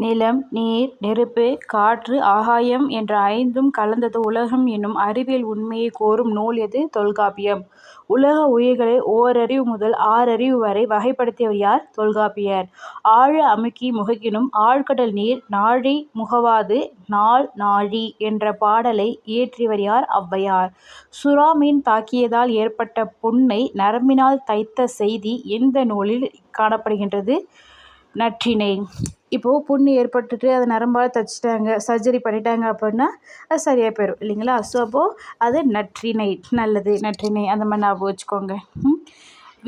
நிலம் நீர் நெருப்பு காற்று ஆகாயம் என்ற ஐந்தும் கலந்தது உலகம் என்னும் அறிவியல் உண்மையைக் கோரும் நூல் எது? தொல்காப்பியம். உலக உயிர்களை ஓரறிவு முதல் ஆறறிவு வரை வகைப்படுத்தியவர் யார்? தொல்காப்பியர். ஆழ அமுக்கி முகக்கினும் ஆழ்கடல் நீர் நாழி முகவாது நாள் நாழி என்ற பாடலை இயற்றியவர் யார்? ஔவையார். சுறாமீன் தாக்கியதால் ஏற்பட்ட புண்ணை நரம்பினால் தைத்த செய்தி எந்த நூலில் காணப்படுகின்றது? நற்றிணை. இப்போது புண்ணு ஏற்பட்டுட்டு அதை நரம்பால் தைச்சிட்டாங்க சர்ஜரி பண்ணிட்டாங்க அப்படின்னா அது சரியாக போயிடும் இல்லைங்களா? ஸோ அப்போது அது நற்றிணை நல்லது நற்றிணை அந்த மாதிரி ஞாபகம் வச்சுக்கோங்க.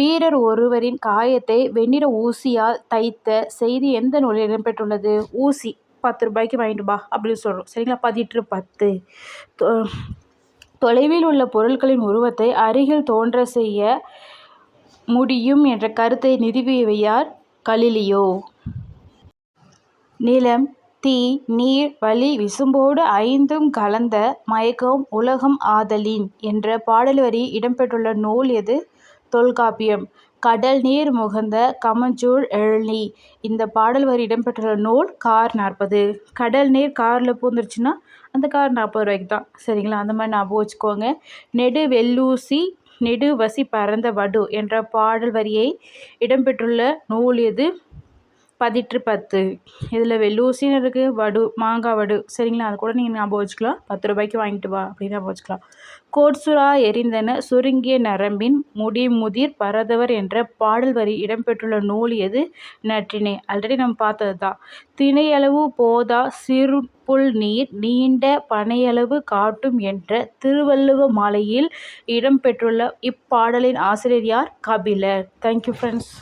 வீரர் ஒருவரின் காயத்தை வெண்ணிற ஊசியால் தைத்த செய்தி எந்த நூலில் இடம்பெற்றுள்ளது? ஊசி பத்து ரூபாய்க்கு வாங்கிட்டு வா அப்படின்னு சொல்கிறோம் சரிங்களா? பதிற்று பத்து. தொலைவில் உள்ள பொருட்களின் உருவத்தை அருகில் தோன்ற செய்ய முடியும் என்ற கருத்தை நிறுவியவையார் கலிலியோ. நிலம் தீ நீர் வளி விசும்போடு ஐந்தும் கலந்த மயக்கம் உலகம் ஆதலின் என்ற பாடல் வரி இடம்பெற்றுள்ள நூல் எது? தொல்காப்பியம். கடல் நீர் முகந்த கமஞ்சூழ் எழினி இந்த பாடல் வரி இடம்பெற்றுள்ள நூல் கார் நாற்பது. கடல் நீர் காரில் பூந்துருச்சுன்னா அந்த கார் நாற்பது ரூபாய்க்கு தான் சரிங்களா அந்த மாதிரி ஞாபகம் வச்சுக்கோங்க. நெடு வெள்ளூசி நெடு வசி பரந்த வடு என்ற பாடல் வரியை இடம்பெற்றுள்ள நூல் எது? பதிற்று பத்து. இதில் வெள்ளூசின்னு இருக்குது வடு மாங்காய் வடு. சரிங்களா? அது கூட நீங்கள் ஞாபகம் வச்சுக்கலாம். பத்து ரூபாய்க்கு வாங்கிட்டு வா அப்படின்னு ஞாபகம் வச்சுக்கலாம். கோட்சுரா எரிந்தன சுருங்கிய நரம்பின் முடிமுதிர் பரதவர் என்ற பாடல் வரி இடம்பெற்றுள்ள நூல் எது? நற்றினை. ஆல்ரெடி நம்ம பார்த்தது தான். திணையளவு போதா சிறு புல் நீர் நீண்ட பனையளவு காட்டும் என்ற திருவள்ளுவ மாலையில் இடம்பெற்றுள்ள இப்பாடலின் ஆசிரியர் யார்? கபிலர். Thank you friends